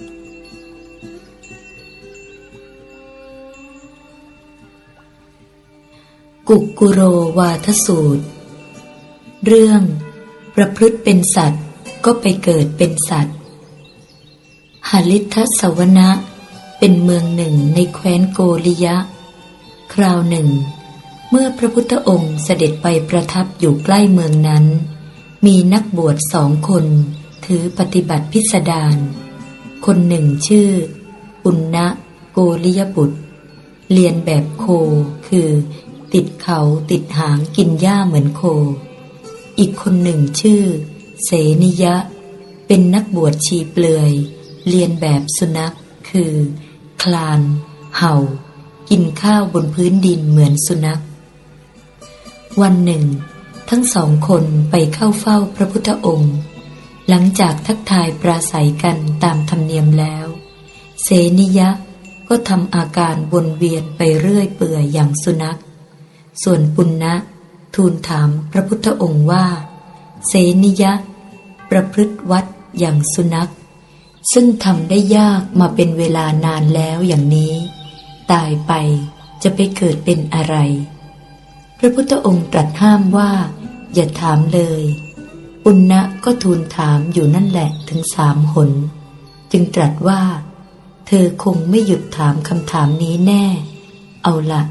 กุกุโรวาทสูตร เรื่อง ประพฤติเป็นสัตว์ก็ไปเกิดเป็นสัตว์หาลิทสวนะเป็นเมืองหนึ่งในแคว้นโกริยะ คราวหนึ่ง เมื่อพระพุทธองค์เสด็จไปประทับอยู่ใกล้เมืองนั้น มีนักบวชสองคน ถือปฏิบัติพิสดาร คนหนึ่งชื่อ ปุณณะโกริยบุตร เรียนแบบโคคือ ติดเขาติดหางกินหญ้าเหมือนโค อีกคนหนึ่งชื่อ เสนิยะ เป็นนักบวชชีเปลือย เรียนแบบสุนัขคือ คลาน เห่า กินข้าวบนพื้นดินเหมือนสุนัข วันหนึ่ง ทั้งสองคนไปเข้าเฝ้าพระพุทธองค์ หลังจากทักทายปราศัยกันตามธรรมเนียมแล้ว เสนิยะก็ทำอาการวนเวียนไปเรื่อยเปื่อยอย่างสุนัข ส่วนปุณณะทูลถามพระพุทธองค์ว่า เสนิยะ ประพฤติวัดอย่างสุนัข ซึ่งทำได้ยากมาเป็นเวลานานแล้วอย่างนี้ ตายไปจะไปเกิดเป็นอะไร พระพุทธองค์ตรัสห้ามว่า อย่าถามเลย ปุณณะก็ทูลถามอยู่นั่นแหละถึงสามหน จึงตรัสว่า เธอคงไม่หยุดถามคำถามนี้แน่ เอาละ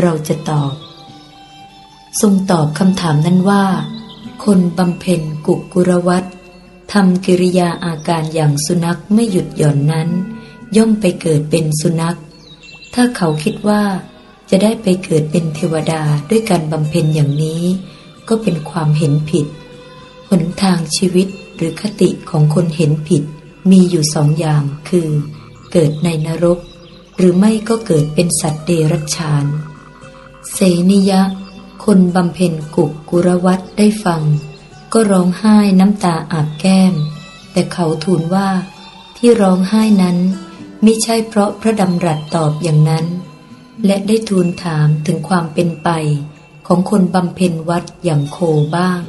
เราจะตอบ ทรงตอบคำถามนั้นว่า คนบำเพ็ญกุกุรวัตทำกิริยาอาการอย่างสุนัขไม่หยุดหย่อนนั้น ย่อมไปเกิดเป็นสุนัข ถ้าเขาคิดว่าจะได้ไปเกิดเป็นเทวดาด้วยการบำเพ็ญอย่างนี้ ก็เป็นความเห็นผิด นทางชีวิตหรือคติของคนเห็นผิด มีอยู่สองอย่างคือ เกิดในนรก หรือไม่ก็เกิดเป็นสัตว์เดรัจฉาน เสนิยะ คนบำเพ็ญกุกกุรวัตได้ฟัง ก็ร้องไห้น้ำตาอาบแก้ม แต่เขาทูลว่า ที่ร้องไห้นั้นไม่ใช่เพราะพระดำรัสตอบอย่างนั้น และได้ทูลถามถึงความเป็นไปของคนบำเพ็ญวัดอย่างโคบ้าง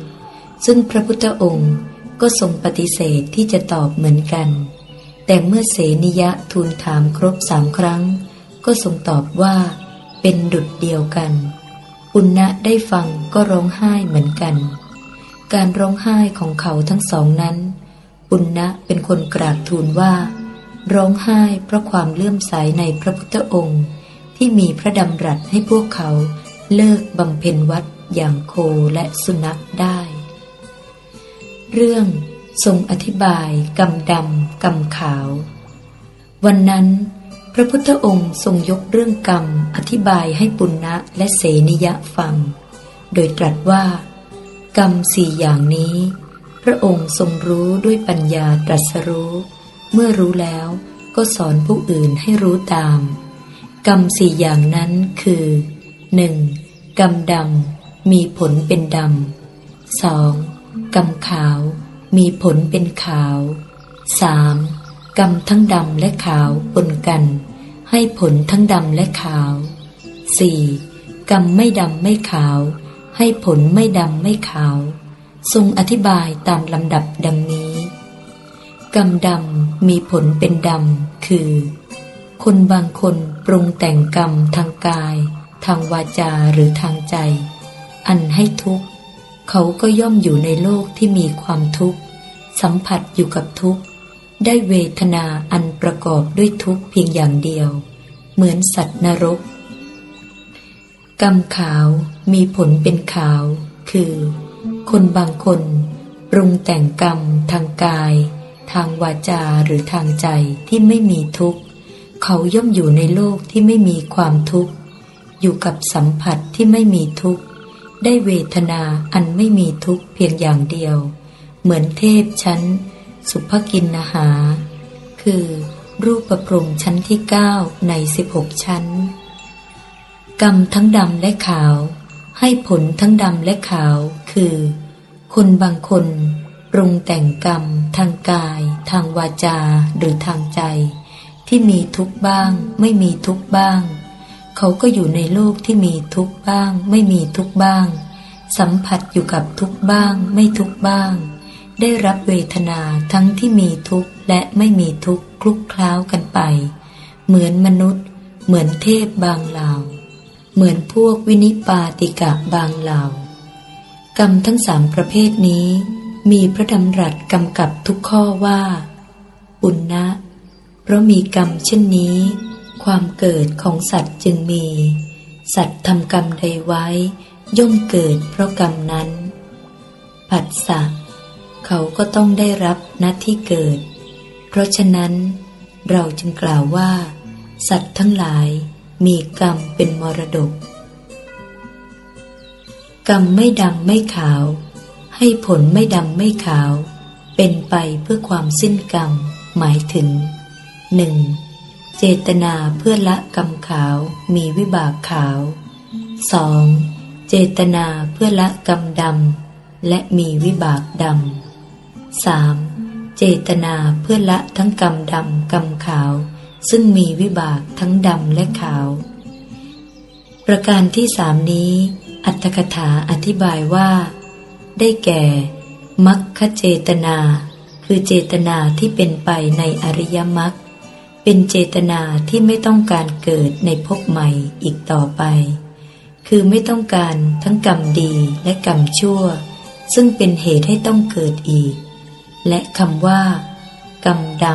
ซึ่งพระพุทธองค์ก็ทรงปฏิเสธที่จะตอบเหมือนกัน แต่เมื่อเสนิยะทูลถามครบสามครั้ง ก็ทรงตอบว่า เป็นดุจเดียวกันปุณะได้ฟังก็ร้องไห้เหมือนกัน การร้องไห้ของเขาทั้งสองนั้นปุณณะเป็นคนกราบทูลว่า ร้องไห้เพราะความเลื่อมใสในพระพุทธองค์ ที่มีพระดำรัสให้พวกเขาเลิกบำเพ็ญวัดอย่างโคและสุนัขได้ เรื่องทรงอธิบายกรรมดำกรรมขาว วันนั้น พระพุทธองค์ทรงยกเรื่องกรรมอธิบายให้ปุณณะและเสนิยะฟัง โดยตรัสว่า กรรมสี่อย่างนี้ พระองค์ทรงรู้ด้วยปัญญาตรัสรู้ เมื่อรู้แล้วก็สอนผู้อื่นให้รู้ตาม กรรมสี่อย่างนั้นคือหนึ่งกรรมดำมีผลเป็นดำสอง กรรมขาว มีผลเป็นขาวสามกรรมทั้งดำและขาวปนกัน ให้ผลทั้งดำและขาวสี่กรรมไม่ดำไม่ขาว ให้ผลไม่ดำไม่ขาว ทรงอธิบายตามลำดับดังนี้ กรรมดำมีผลเป็นดำคือ คนบางคนปรุงแต่งกรรมทางกาย ทางวาจาหรือทางใจ อันให้ทุกข์ เขาก็ย่อมอยู่ในโลกที่มีความทุกข์ สัมผัสอยู่กับทุกข์ ได้เวทนาอันประกอบด้วยทุกข์เพียงอย่างเดียว เหมือนสัตว์นรก กรรมขาวมีผลเป็นขาว คือ คนบางคนปรุงแต่งกรรมทางกาย ทางวาจาหรือทางใจที่ไม่มีทุกข์ เขาย่อมอยู่ในโลกที่ไม่มีความทุกข์ อยู่กับสัมผัสที่ไม่มีทุกข์ ได้เวทนาอันไม่มีทุกข์เพียงอย่างเดียว เหมือนเทพชั้น สุภกินนาหา คือรูปประพรมชั้นที่เก้าในสิบหกชั้น กรรมทั้งดำและขาว ให้ผลทั้งดำและขาว คือ คนบางคนปรุงแต่งกรรม ทางกาย ทางวาจาหรือทางใจ ที่มีทุกข์บ้าง ไม่มีทุกข์บ้าง เขาก็อยู่ในโลกที่มีทุกบ้าง ไม่มีทุกบ้าง สัมผัสอยู่กับทุกบ้าง ไม่ทุกบ้าง ได้รับเวทนาทั้งที่มีทุกข์และไม่มีทุกข์คลุกคล้าวกันไป เหมือนมนุษย์ เหมือนเทพบางเหล่า เหมือนพวกวินิปาติกะบางเหล่า กรรมทั้งสามประเภทนี้ มีพระดำรัสกำกับทุกข้อว่าอุณนะเพราะมีกรรมเช่นนี้ ความเกิดของสัตว์จึงมี สัตว์ทำกรรมใดไว้ ย่อมเกิดเพราะกรรมนั้นผัสสะเขาก็ต้องได้รับณที่เกิด เพราะฉะนั้น เราจึงกล่าวว่า สัตว์ทั้งหลายมีกรรมเป็นมรดก กรรมไม่ดำไม่ขาว ให้ผลไม่ดำไม่ขาว เป็นไปเพื่อความสิ้นกรรม หมายถึงหนึ่ง เจตนาเพื่อละกรรมขาวมีวิบากขาว 2. เจตนาเพื่อละกรรมดำและมีวิบากดำ 3. เจตนาเพื่อละทั้งกรรมดำกรรมขาว ซึ่งมีวิบากทั้งดำและขาว ประการที่สามนี้ อัตถกถาอธิบายว่า ได้แก่มัคคเจตนา คือเจตนาที่เป็นไปในอริยมรรค เป็นเจตนาที่ไม่ต้องการเกิดในภพใหม่อีกต่อไป คือไม่ต้องการทั้งกรรมดีและกรรมชั่ว ซึ่งเป็นเหตุให้ต้องเกิดอีก และคำว่า กรรมด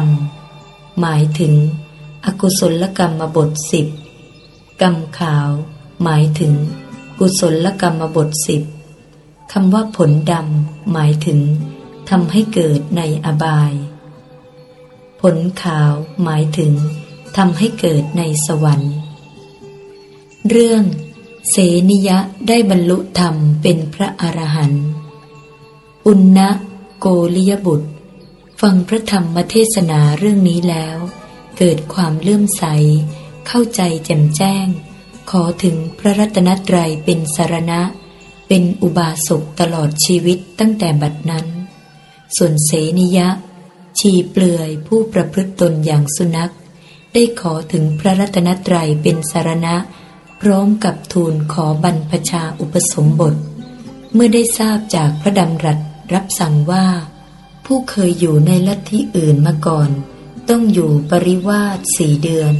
ำหมายถึง อกุศลกรรมบทสิบกรรมขาว หมายถึง กุศลกรรมบทสิบคำว่าผลดำหมายถึงทำให้เกิดในอบาย ผลขาวหมายถึงทำให้เกิดในสวรรค์ เรื่อง เสนิยะได้บรรลุธรรมเป็นพระอรหันต์อุณนะโกริยบุตร ฟังพระธรรมเทศนาเรื่องนี้แล้ว เกิดความเลื่อมใส เข้าใจแจ่มแจ้ง ขอถึงพระรัตนตรัยเป็นสารณะ เป็นอุบาสกตลอดชีวิตตั้งแต่บัดนั้น ส่วนเสนิยะ ชีเปลือยผู้ประพฤติตนอย่างสุนัข ได้ขอถึงพระรัตนตรัยเป็นสารณะ พร้อมกับทูลขอบรรพชาอุปสมบท เมื่อได้ทราบจากพระดำรัสรับสั่งว่า ผู้เคยอยู่ในลัทธิอื่นมาก่อน ต้องอยู่ปริวาสสี่เดือน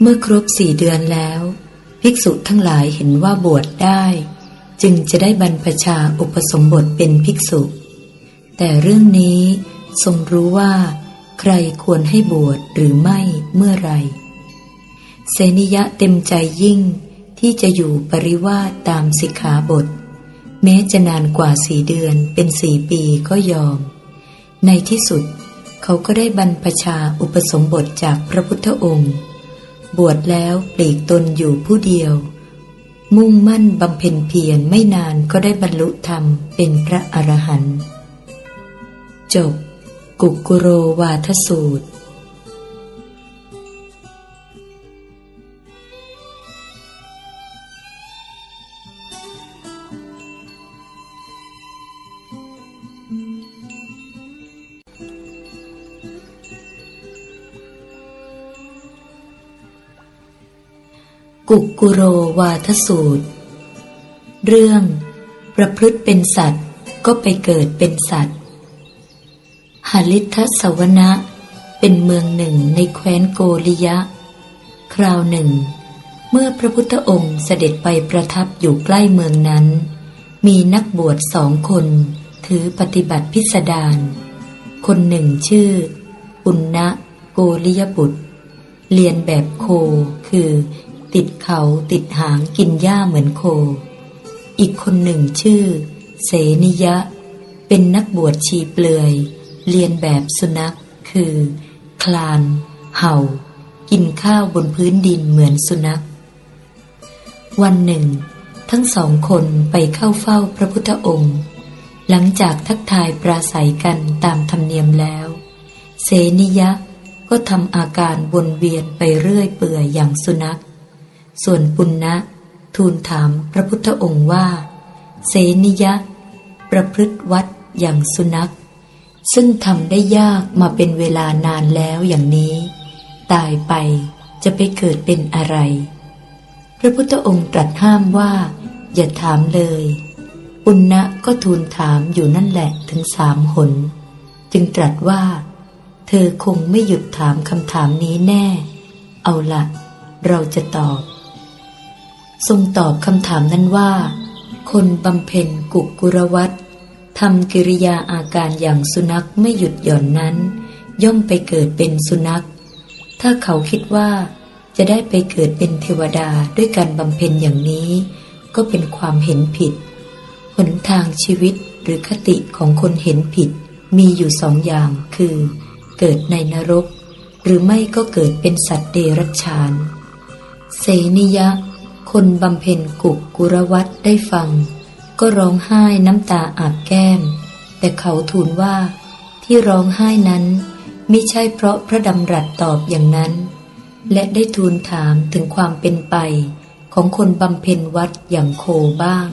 เมื่อครบสี่เดือนแล้ว ภิกษุทั้งหลายเห็นว่าบวชได้ จึงจะได้บรรพชาอุปสมบทเป็นภิกษุ แต่เรื่องนี้ ทรงรู้ว่า ใครควรให้บวชหรือไม่เมื่อไรเสนิยะเต็มใจยิ่งที่จะอยู่ปริวาสตามสิกขาบท แม้จะนานกว่าสี่เดือนเป็นสี่ปีก็ยอม ในที่สุดเขาก็ได้บรรพชาอุปสมบทจากพระพุทธองค์ บวชแล้วปลีกตนอยู่ผู้เดียว มุ่งมั่นบำเพ็ญเพียรไม่นานก็ได้บรรลุธรรมเป็นพระอรหันต์จบ กุกุโรวาทสูตร กุกุโรวาทสูตร เรื่อง ประพฤติเป็นสัตว์ก็ไปเกิดเป็นสัตว์ ทสวนะ เป็นเมืองหนึ่งในแคว้นโกริยะ คราวหนึ่ง เมื่อพระพุทธองค์เสด็จไปประทับอยู่ใกล้เมืองนั้น มีนักบวชสองคน ถือปฏิบัติพิสดารคนหนึ่งชื่ออุณนะโกริยบุตร เรียนแบบโคคือ ติดเขาติดหางกินหญ้าเหมือนโค อีกคนหนึ่งชื่อ เสนิยะ เป็นนักบวชชีเปลือย เรียนแบบสุนัข คือ คลาน เห่า กินข้าวบนพื้นดินเหมือนสุนัข วันหนึ่ง ทั้งสองคนไปเข้าเฝ้าพระพุทธองค์ หลังจากทักทายปราศัยกันตามธรรมเนียมแล้ว เสนิยะก็ทำอาการวนเวียนไปเรื่อยเปื่อยอย่างสุนัข ส่วนปุณณะทูลถามพระพุทธองค์ว่า เสนิยะ ประพฤติวัดอย่างสุนัข ซึ่งทำได้ยากมาเป็นเวลานานแล้วอย่างนี้ ตายไปจะไปเกิดเป็นอะไร พระพุทธองค์ตรัสห้ามว่า อย่าถามเลย ปุณณะก็ทูลถามอยู่นั่นแหละถึงสามหน จึงตรัสว่า เธอคงไม่หยุดถามคำถามนี้แน่ เอาละเราจะตอบ ทรงตอบคำถามนั้นว่า คนบำเพ็ญกุกุรวัต ทำกิริยาอาการอย่างสุนัขไม่หยุดหย่อนนั้น ย่อมไปเกิดเป็นสุนัข ถ้าเขาคิดว่า จะได้ไปเกิดเป็นเทวดาด้วยการบำเพ็ญอย่างนี้ ก็เป็นความเห็นผิด หนทางชีวิตหรือคติของคนเห็นผิด มีอยู่สองอย่างคือ เกิดในนรก หรือไม่ก็เกิดเป็นสัตว์เดรัจฉานเสนิยะ คนบำเพ็ญกุกกุรวัตได้ฟัง ก็ร้องไห้น้ำตาอาบแก้ม แต่เขาทูลว่า ที่ร้องไห้นั้นมิใช่เพราะพระดำรัสตอบอย่างนั้น และได้ทูลถามถึงความเป็นไปของคนบำเพ็ญวัดอย่างโคบ้าง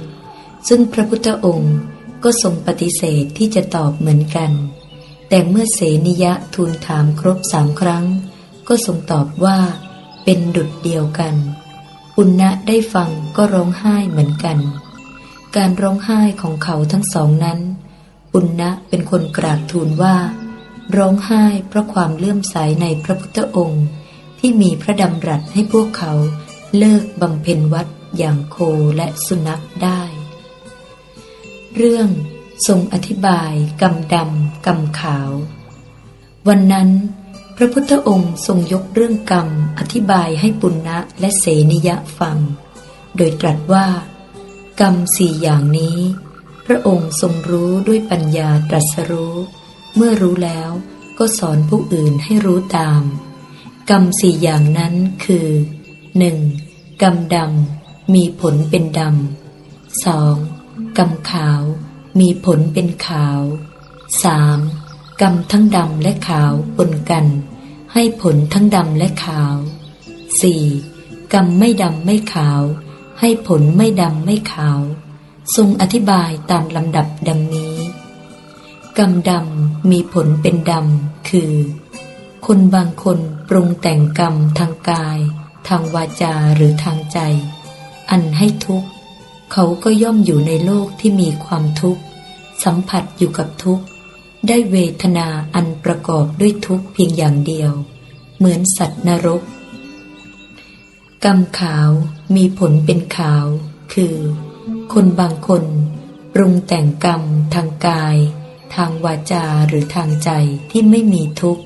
ซึ่งพระพุทธองค์ก็ทรงปฏิเสธที่จะตอบเหมือนกัน แต่เมื่อเสนิยะทูลถามครบสามครั้ง ก็ทรงตอบว่า เป็นดุจเดียวกันปุณณะได้ฟังก็ร้องไห้เหมือนกัน การร้องไห้ของเขาทั้งสองนั้น ปุณณะเป็นคนกราบทูลว่า ร้องไห้เพราะความเลื่อมใสในพระพุทธองค์ ที่มีพระดำรัสให้พวกเขาเลิกบำเพ็ญวัดอย่างโคและสุนัขได้ เรื่องทรงอธิบายกำดำกำขาว วันนั้นพระพุทธองค์ทรงยกเรื่องกรรมอธิบายให้ปุณณะและเสนิยะฟัง โดยตรัสว่า กรรมสี่อย่างนี้ พระองค์ทรงรู้ด้วยปัญญาตรัสรู้ เมื่อรู้แล้วก็สอนผู้อื่นให้รู้ตาม กรรมสี่อย่างนั้นคือหนึ่งกำดำมีผลเป็นดำสองกำขาวมีผลเป็นขาวสามกำทั้งดำและขาวปนกัน ให้ผลทั้งดำและขาวสี่กำไม่ดำไม่ขาว ให้ผลไม่ดำไม่ขาว ทรงอธิบายตามลำดับดังนี้กำดำมีผลเป็นดำ คือ คนบางคนปรุงแต่งกรรมทางกาย ทางวาจาหรือทางใจ อันให้ทุกข์ เขาก็ย่อมอยู่ในโลกที่มีความทุกข์ สัมผัสอยู่กับทุกข์ ได้เวทนาอันประกอบด้วยทุกข์เพียงอย่างเดียว เหมือนสัตว์นรกกรรมขาว มีผลเป็นขาว คือ คนบางคน ปรุงแต่งกรรม ทางกาย ทางวาจาหรือทางใจที่ไม่มีทุกข์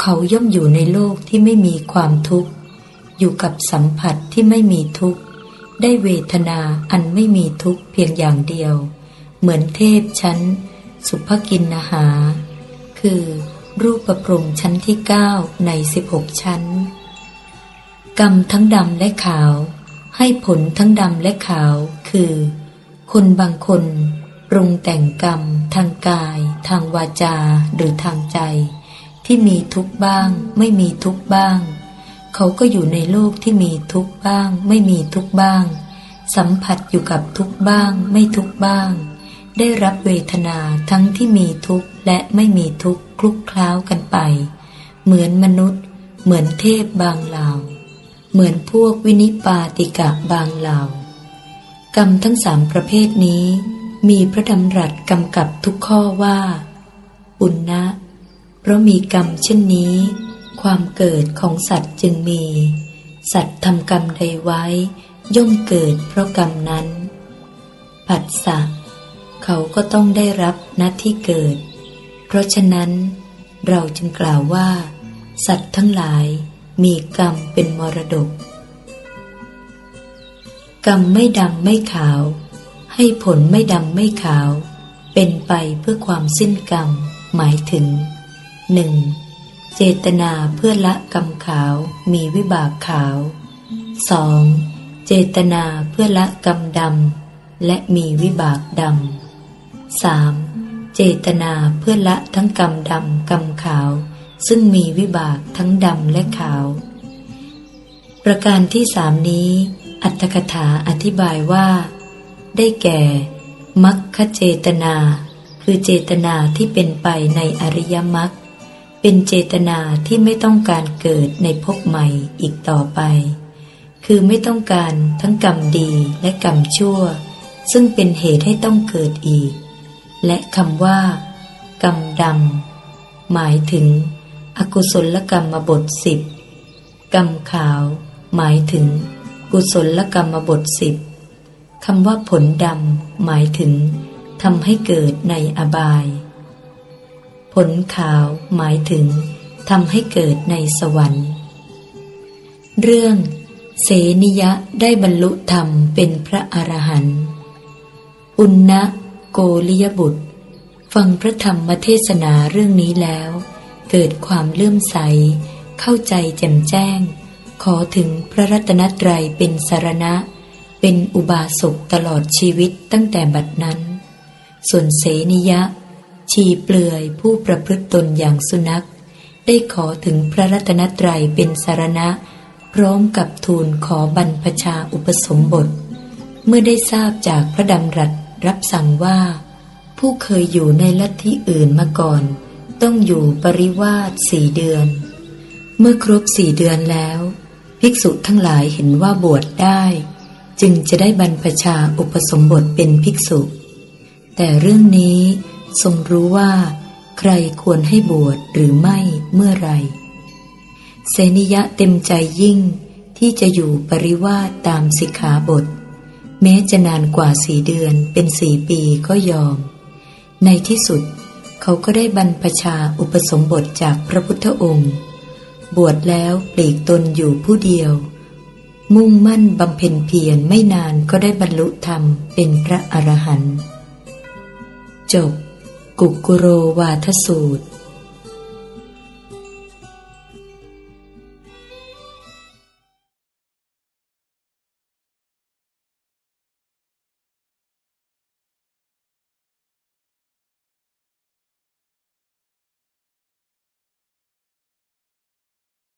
เขาย่อมอยู่ในโลกที่ไม่มีความทุกข์ อยู่กับสัมผัสที่ไม่มีทุกข์ ได้เวทนาอันไม่มีทุกข์เพียงอย่างเดียว เหมือนเทพชั้น สุภกินนาหา คือรูปประพรมชั้นที่เก้าในสิบหกชั้น กรรมทั้งดำและขาว ให้ผลทั้งดำและขาวคือ คนบางคนปรุงแต่งกรรม ทางกาย ทางวาจาหรือทางใจ ที่มีทุกบ้าง ไม่มีทุกบ้าง เขาก็อยู่ในโลกที่มีทุกบ้าง ไม่มีทุกบ้าง สัมผัสอยู่กับทุกบ้าง ไม่ทุกบ้าง ได้รับเวทนาทั้งที่มีทุกข์และไม่มีทุกข์คลุกคล้าวกันไป เหมือนมนุษย์ เหมือนเทพบางเหล่า เหมือนพวกวินิปาติกะบางเหล่า กรรมทั้งสามประเภทนี้ มีพระดำรัสกำกับทุกข้อว่า ปุณณะเพราะมีกรรมเช่นนี้ ความเกิดของสัตว์จึงมี สัตว์ทำกรรมใดไว้ ย่อมเกิดเพราะกรรมนั้น ผัสสะเขาก็ต้องได้รับน้าที่เกิด เพราะฉะนั้น เราจึงกล่าวว่า สัตว์ทั้งหลาย มีกรรมเป็นมรดก กรรมไม่ดำไม่ขาว ให้ผลไม่ดำไม่ขาว เป็นไปเพื่อความสิ้นกรรม หมายถึงหนึ่งเจตนาเพื่อละกรรมขาวมีวิบากขาว 2. เจตนาเพื่อละกรรมดำและมีวิบากดำ 3. เจตนาเพื่อละทั้งกรรมดำกรรมขาว ซึ่งมีวิบากทั้งดำและขาว ประการที่สามนี้ อัตถกถาอธิบายว่า ได้แก่ มัคคเจตนา คือเจตนาที่เป็นไปในอริยมรรคเป็นเจตนาที่ไม่ต้องการเกิดในภพใหม่อีกต่อไป คือไม่ต้องการทั้งกรรมดีและกรรมชั่ว ซึ่งเป็นเหตุให้ต้องเกิดอีก และคำว่า กรรมดำหมายถึง อกุศลกรรมบทสิบกรรมขาว หมายถึง กุศลกรรมบทสิบคำว่าผลดำหมายถึงทำให้เกิดในอบาย ผลขาวหมายถึงทำให้เกิดในสวรรค์ เรื่องเสนิยะได้บรรลุธรรมเป็นพระอรหันต์ อุณนะโกริยบุตร ฟังพระธรรมเทศนาเรื่องนี้แล้ว เกิดความเลื่อมใส เข้าใจแจ่มแจ้ง ขอถึงพระรัตนตรัยเป็นสารณะ เป็นอุบาสกตลอดชีวิตตั้งแต่บัดนั้น ส่วนเสนิยะ ชีเปลือยผู้ประพฤติตนอย่างสุนัข ได้ขอถึงพระรัตนตรัยเป็นสารณะ พร้อมกับทูลขอบรรพชาอุปสมบท เมื่อได้ทราบจากพระดำรัสรับสั่งว่า ผู้เคยอยู่ในลัทธิอื่นมาก่อน ต้องอยู่ปริวาสสี่เดือน เมื่อครบสี่เดือนแล้ว ภิกษุทั้งหลายเห็นว่าบวชได้ จึงจะได้บรรพชาอุปสมบทเป็นภิกษุ แต่เรื่องนี้ทรงรู้ว่า ใครควรให้บวชหรือไม่เมื่อไหรเสนิยะเต็มใจยิ่งที่จะอยู่ปริวาสตามสิกขาบท แม้จะนานกว่าสี่เดือนเป็นสี่ปีก็ยอม ในที่สุด เขาก็ได้บรรพชาอุปสมบทจากพระพุทธองค์ บวชแล้วปลีกตนอยู่ผู้เดียว มุ่งมั่นบำเพ็ญเพียรไม่นานก็ได้บรรลุธรรมเป็นพระอรหันต์จบ กุกกุโรวาทสูตร